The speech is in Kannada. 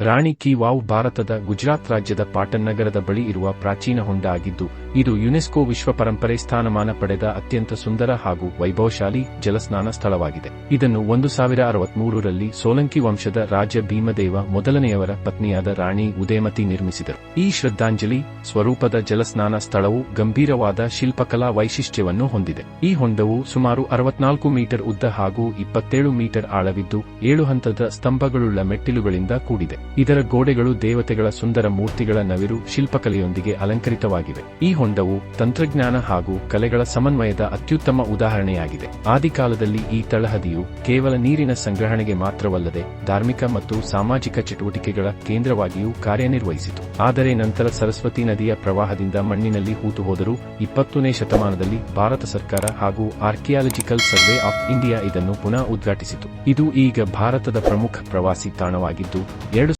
ರಾಣಿ ಕಿ ವಾವ್ ಭಾರತದ ಗುಜರಾತ್ ರಾಜ್ಯದ ಪಾಟನ್ ನಗರದ ಬಳಿ ಇರುವ ಪ್ರಾಚೀನ ಹೊಂಡ ಆಗಿದ್ದು, ಇದು ಯುನೆಸ್ಕೋ ವಿಶ್ವ ಪರಂಪರೆ ಸ್ಥಾನಮಾನ ಪಡೆದ ಅತ್ಯಂತ ಸುಂದರ ಹಾಗೂ ವೈಭವಶಾಲಿ ಜಲಸ್ನಾನ ಸ್ಥಳವಾಗಿದೆ. ಇದನ್ನು ಒಂದು ಸಾವಿರ ಅರವತ್ಮೂರರಲ್ಲಿ ಸೋಲಂಕಿ ವಂಶದ ರಾಜ ಭೀಮದೇವ ಮೊದಲನೆಯವರ ಪತ್ನಿಯಾದ ರಾಣಿ ಉದಯಮತಿ ನಿರ್ಮಿಸಿದರು. ಈ ಶ್ರದ್ಧಾಂಜಲಿ, ಸ್ವರೂಪದ ಜಲಸ್ನಾನ ಸ್ಥಳವು ಗಂಭೀರವಾದ ಶಿಲ್ಪಕಲಾ ವೈಶಿಷ್ಟ್ಯವನ್ನು ಹೊಂದಿದೆ. ಈ ಹೊಂಡವು ಸುಮಾರು ಅರವತ್ನಾಲ್ಕು ಮೀಟರ್ ಉದ್ದ ಹಾಗೂ ಇಪ್ಪತ್ತೇಳು ಮೀಟರ್ ಆಳವಿದ್ದು, ಏಳು ಹಂತದ ಸ್ತಂಭಗಳುಳ್ಳ ಮೆಟ್ಟಿಲುಗಳಿಂದ ಕೂಡಿದೆ. ಇದರ ಗೋಡೆಗಳು ದೇವತೆಗಳ ಸುಂದರ ಮೂರ್ತಿಗಳ ನವಿರು ಶಿಲ್ಪಕಲೆಯೊಂದಿಗೆ ಅಲಂಕರಿತವಾಗಿವೆ. ಈ ಹೊಂಡವು ತಂತ್ರಜ್ಞಾನ ಹಾಗೂ ಕಲೆಗಳ ಸಮನ್ವಯದ ಅತ್ಯುತ್ತಮ ಉದಾಹರಣೆಯಾಗಿದೆ. ಆದಿಕಾಲದಲ್ಲಿ ಈ ತಳಹದಿಯು ಕೇವಲ ನೀರಿನ ಸಂಗ್ರಹಣೆಗೆ ಮಾತ್ರವಲ್ಲದೆ ಧಾರ್ಮಿಕ ಮತ್ತು ಸಾಮಾಜಿಕ ಚಟುವಟಿಕೆಗಳ ಕೇಂದ್ರವಾಗಿಯೂ ಕಾರ್ಯನಿರ್ವಹಿಸಿತು. ಆದರೆ ನಂತರ ಸರಸ್ವತಿ ನದಿಯ ಪ್ರವಾಹದಿಂದ ಮಣ್ಣಿನಲ್ಲಿ ಹೂತುಹೋದರೂ ಇಪ್ಪತ್ತನೇ ಶತಮಾನದಲ್ಲಿ ಭಾರತ ಸರ್ಕಾರ ಹಾಗೂ ಆರ್ಕಿಯಾಲಜಿಕಲ್ ಸರ್ವೆ ಆಫ್ ಇಂಡಿಯಾ ಇದನ್ನು ಪುನಃ ಉದ್ಘಾಟಿಸಿತು. ಇದು ಈಗ ಭಾರತದ ಪ್ರಮುಖ ಪ್ರವಾಸಿ ತಾಣವಾಗಿದ್ದು, ಎರಡು